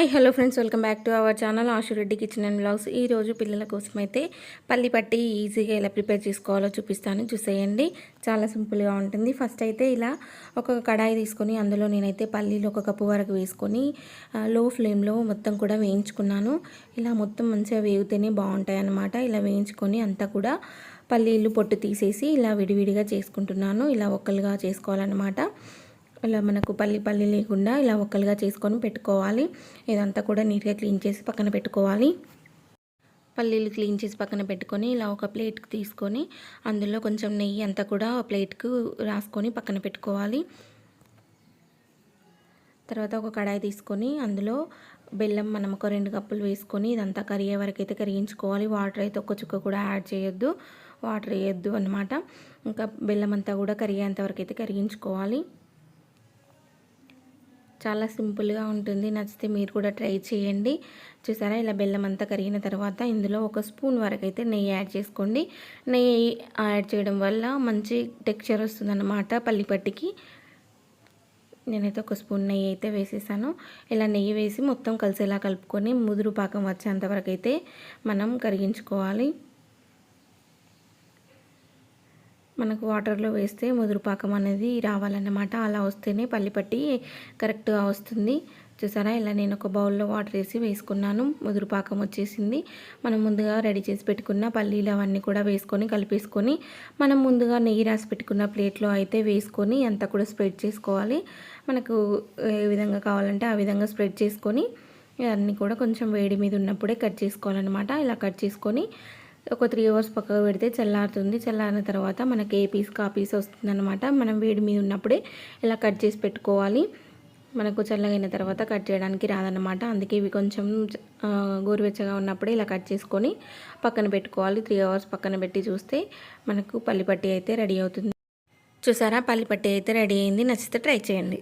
Hi hello friends welcome back to our channel Ashu Reddy kitchen and blogs ఈరోజు పిల్లల కోసం అయితే పల్లి పట్టి ఈజీగా ఎలా ప్రిపేర్ చేసుకోవాలో చూపిస్తాను. చూసేయండి. చాలా సింపుల్గా ఉంటుంది. ఫస్ట్ అయితే ఇలా ఒక కడాయి తీసుకొని అందులో నేనైతే పల్లీలు ఒక కప్పు వరకు వేసుకొని లో ఫ్లేమ్లో మొత్తం కూడా వేయించుకున్నాను. ఇలా మొత్తం మంచిగా వేగితేనే బాగుంటాయి అన్నమాట ఇలా వేయించుకొని అంతా కూడా పల్లీలు పొట్టు తీసేసి ఇలా విడివిడిగా చేసుకుంటున్నాను. ఇలా ఒక్కలుగా చేసుకోవాలన్నమాట. ఇలా మనకు పల్లి పల్లి లేకుండా ఇలా ఒక్కలుగా చేసుకొని పెట్టుకోవాలి. ఇదంతా కూడా నీట్గా క్లీన్ చేసి పక్కన పెట్టుకోవాలి. పల్లీలు క్లీన్ చేసి పక్కన పెట్టుకొని ఇలా ఒక ప్లేట్కి తీసుకొని అందులో కొంచెం నెయ్యి అంతా కూడా ప్లేట్కు రాసుకొని పక్కన పెట్టుకోవాలి. తర్వాత ఒక కడాయి తీసుకొని అందులో బెల్లం మనం ఒక రెండు కప్పులు వేసుకొని ఇదంతా కరిగే వరకు అయితే కరిగించుకోవాలి. వాటర్ అయితే ఒక్క చుక్క కూడా యాడ్ చేయొద్దు. వాటర్ వేయొద్దు అనమాట ఇంకా బెల్లం అంతా కూడా కరిగేంత వరకు అయితే కరిగించుకోవాలి. చాలా సింపుల్గా ఉంటుంది. నచ్చితే మీరు కూడా ట్రై చేయండి. చూసారా? ఇలా బెల్లం అంతా కరిగిన తర్వాత ఇందులో ఒక స్పూన్ వరకు అయితే నెయ్యి యాడ్ చేసుకోండి. నెయ్యి యాడ్ చేయడం వల్ల మంచి టెక్స్చర్ వస్తుందన్నమాట పల్లిపట్టికి. నేనైతే ఒక స్పూన్ నెయ్యి అయితే వేసేసాను. ఇలా నెయ్యి వేసి మొత్తం కలిసేలా కలుపుకొని ముదురు పాకం వచ్చేంతవరకు అయితే మనం కరిగించుకోవాలి. మనకు వాటర్లో వేస్తే ముదురుపాకం అనేది రావాలన్నమాట. అలా వస్తేనే పల్లిపట్టి కరెక్ట్గా వస్తుంది. చూసారా? ఇలా నేను ఒక బౌల్లో వాటర్ వేసి వేసుకున్నాను. ముదురుపాకం వచ్చేసింది. మనం ముందుగా రెడీ చేసి పెట్టుకున్న పల్లీలు అవన్నీ కూడా వేసుకొని కలిపేసుకొని మనం ముందుగా నెయ్యి రాసి పెట్టుకున్న ప్లేట్లో అయితే వేసుకొని అంతా కూడా స్ప్రెడ్ చేసుకోవాలి. మనకు ఏ విధంగా కావాలంటే ఆ విధంగా స్ప్రెడ్ చేసుకొని అన్నీ కూడా కొంచెం వేడి మీద ఉన్నప్పుడే కట్ చేసుకోవాలన్నమాట. ఇలా కట్ చేసుకొని ఒక త్రీ అవర్స్ పక్కకు పెడితే చల్లారుతుంది. చల్లారిన తర్వాత మనకి ఏ పీస్ కా పీస్ వస్తుందన్నమాట మనం వేడి మీద ఉన్నప్పుడే ఇలా కట్ చేసి పెట్టుకోవాలి. మనకు చల్లగైన తర్వాత కట్ చేయడానికి రాదన్నమాట. అందుకే ఇవి కొంచెం గోరువెచ్చగా ఉన్నప్పుడే ఇలా కట్ చేసుకొని పక్కన పెట్టుకోవాలి. త్రీ అవర్స్ పక్కన పెట్టి చూస్తే మనకు పల్లిపట్టి అయితే రెడీ అవుతుంది. చూసారా? పల్లిపట్టి అయితే రెడీ అయింది. నచ్చితే ట్రై చేయండి.